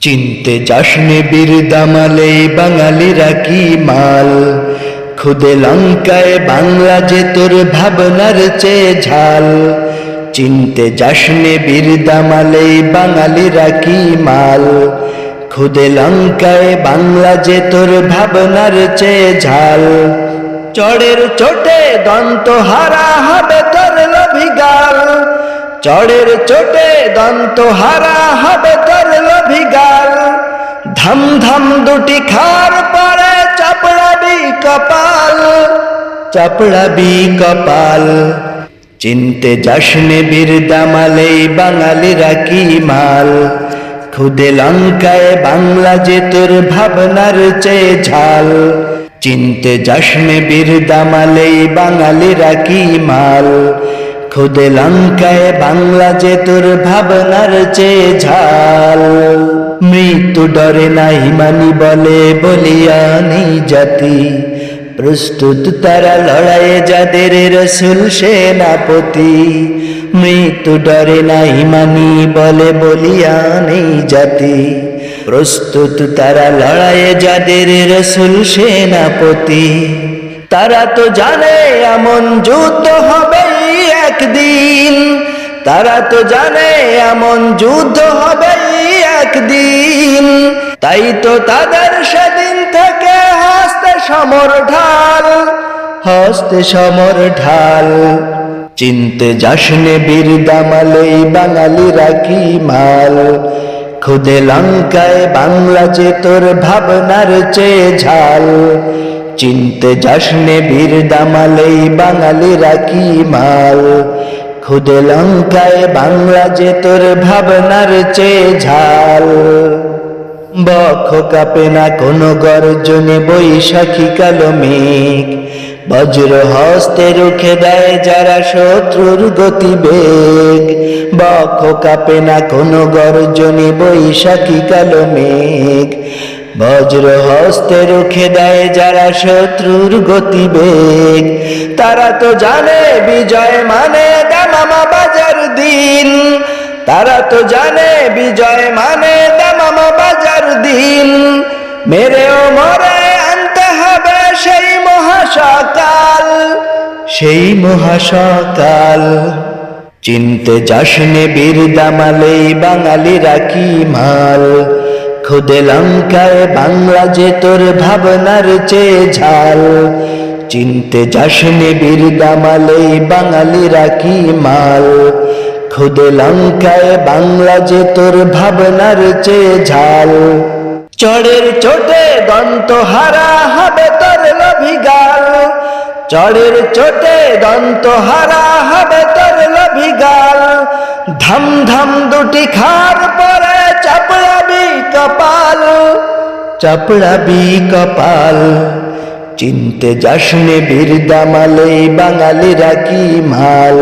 চিনতে যাসনে বীর দামালে বাঙালিরা কি মাল? খুদে লঙ্কায় বাংলা যে তোর ভাবনার চেয়ে ঝাল। চিনতে যাসনে বীর দামালে বাঙালিরা কি মাল? খুদে লঙ্কায় বাংলা যে তোর ভাবনার চেয়ে ঝাল। চড়ের চোটে দন্ত হারা চড়ের চোটে দন্ত হারা হবে তোর লভিগাল। ধাম ধাম দুটি খার পরে চাপড়াবি কপাল চাপড়াবি কপাল। চিনতে যাসনে বীর দামালে বাঙালিরা কি মাল। খুদে লঙ্কায় বাংলা যে তোর ভাবনার চেয়ে ঝাল। চিনতে যাসনে বীর দামালে বাঙালিরা কি মাল। খুদে লঙ্কায় বাংলা যে তোর ভাবনার চেয়ে ঝাল। মৃত্যু ডরে নাই মানি বলে বলিয়ানি জাতি প্রস্তুত তারা লড়াইয়ে যাদের রসুল সেনাপতি। মৃত্যু ডরে নাই মানি বলে বলিয়ানি জাতি প্রস্তুত তারা লড়াইয়ে যাদের রসুল সেনাপতি। তারা তো জানে এমন যুদ্ধ একদিন তারা তো জানে এমন যুদ্ধ হবে একদিন। তাই তো তাদের সেদিন থেকে হস্তে সমর ঢাল, হস্তে সমর ঢাল। চিনতে যাসনে বীর দামালে বাঙালিরা কি মাল? খুদে লঙ্কায় বাংলা যে তোর ভাবনার চেয়ে ঝাল। চিনতে যাসনে বীর দামালে বাঙালিরা কি মাল? খুদে লঙ্কায় বাংলা যে তোর ভাবনার চেয়ে ঝাল। বক্ষ কাপে না কোনো গর্জনে বৈশাখী কালো মেঘ। বজ্র হস্তে রুখে দেয় যারা শত্রুর গতিবেগ। বক্ষ কাপে না কোনো গর্জনে বৈশাখী কালো মেঘ। বজ্র হস্তে রুখে দেয় যারা শত্রুর গতিবেগ। তারা তো জানে বিজয় মানে তারা তো জানে বিজয় মানে বাজার দিন মেরেও মরে আনতে হবে সেই মহাসকাল সেই মহাসকাল। চিনতে যাসনে বীর দামালে বাঙালিরা কি মাল। খুদে লঙ্কায় বাংলা যে তোর ভাবনার চেয়ে ঝাল। চিনতে যাসনে বীর দামালে বাঙালিরা কি মাল। খুদে লঙ্কায় বাংলা যে তোর ভাবনার চেয়ে ঝাল। চড়ের চোটে দন্ত হারা হবে তোর লভিগাল চড়ের চোটে দন্ত হারা হবে তোর লভিগাল ধাম ধাম দুটি খার পরে চাপড়াবি কপাল চাপড়াবি কপাল। চিনতে যাসনে বীর দামালে বাঙালিরা কি মাল?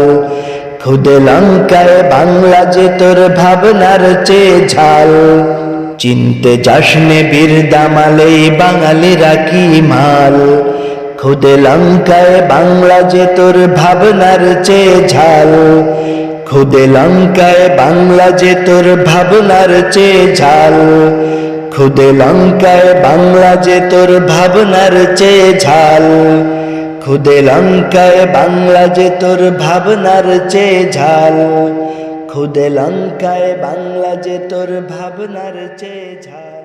খুদে লঙ্কায় বাংলা যে তোর ভাবনার চেয়ে ঝাল। চিনতে যাসনে বীর দামালে বাঙালিরা কি মাল? খুদে লঙ্কায় বাংলা যে তোর ভাবনার চেয়ে ঝাল। খুদে লঙ্কায় বাংলা যে তোর ভাবনার চেয়ে ঝাল। খুদে লঙ্কায় বাংলা যে তোর ভাবনার চেয়ে ঝাল। খুদে লঙ্কায় বাংলা যে তোর ভাবনার চেয়ে ঝাল। খুদে লঙ্কায় বাংলা যে তোর ভাবনার চেয়ে ঝাল।